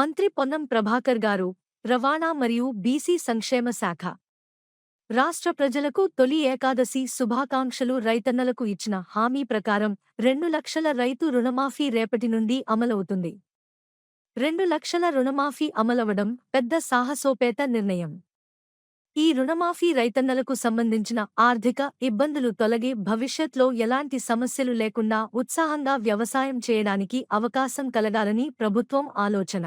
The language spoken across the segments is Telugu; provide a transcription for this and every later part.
మంత్రి పొన్నం ప్రభాకర్ గారు రవాణా మరియు బీసీ సంక్షేమ శాఖ. రాష్ట్ర ప్రజలకు తొలి ఏకాదశి శుభాకాంక్షలు రైతన్నలకు ఇచ్చిన హామీ ప్రకారం రెండు లక్షల రైతు రుణమాఫీ రేపటి నుండి అమలవుతుంది. రెండు లక్షల రుణమాఫీ అమలవడం పెద్ద సాహసోపేత నిర్ణయం. ఈ రుణమాఫీ రైతన్నలకు సంబంధించిన ఆర్థిక ఇబ్బందులు తొలగి భవిష్యత్లో ఎలాంటి సమస్యలు లేకుండా ఉత్సాహంగా వ్యవసాయం చేయడానికి అవకాశం కలగాలని ప్రభుత్వం ఆలోచన.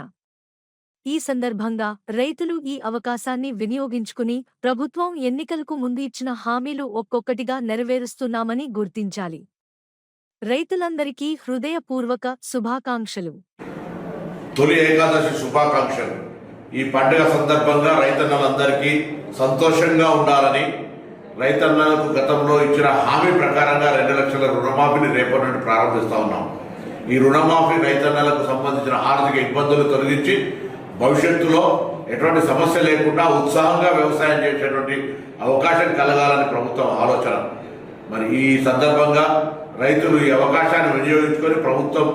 ఈ సందర్భంగా రైతులు ఈ అవకాశాన్ని వినియోగించుకుని ప్రభుత్వం ఎన్నికలకు ముందు ఇచ్చిన హామీలు ఒక్కొక్కటిగా నెరవేరుస్తున్నామని గుర్తించాలి. రైతులందరికీ హృదయపూర్వక శుభాకాంక్షలు. తొలి ఏకాదశి శుభాకాంక్షలు. ఈ పండుగ సందర్భంగా రైతన్నలందరికీ సంతోషంగా ఉండాలని రైతన్నలకు గతంలో ఇచ్చిన హామీ ప్రకారంగా రెండు లక్షల రుణమాఫీని రేపటి నుండి ప్రారంభిస్తా ఉన్నాం. ఈ రుణమాఫీ రైతన్నలకు సంబంధించిన ఆర్థిక ఇబ్బందులు తొలగించి భవిష్యత్తులో ఎటువంటి సమస్య లేకుండా ఉత్సాహంగా వ్యవసాయం చేసేటువంటి అవకాశం కలగాలని ప్రభుత్వం ఆలోచన. మరి ఈ సందర్భంగా రైతులు ఈ అవకాశాన్ని వినియోగించుకొని ప్రభుత్వం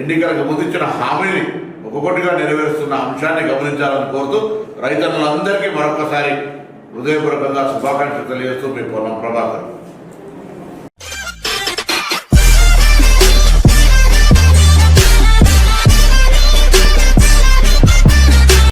ఎన్నికలకు ముందుచ్చిన హామీని ఒక్కొక్కటిగా నెరవేరుస్తున్న అంశాన్ని గమనించాలని కోరుతూ రైతన్నులందరికీ మరొకసారి హృదయపూర్వకంగా శుభాకాంక్షలు తెలియజేస్తూ మీ పొన్నం ప్రభాకర్.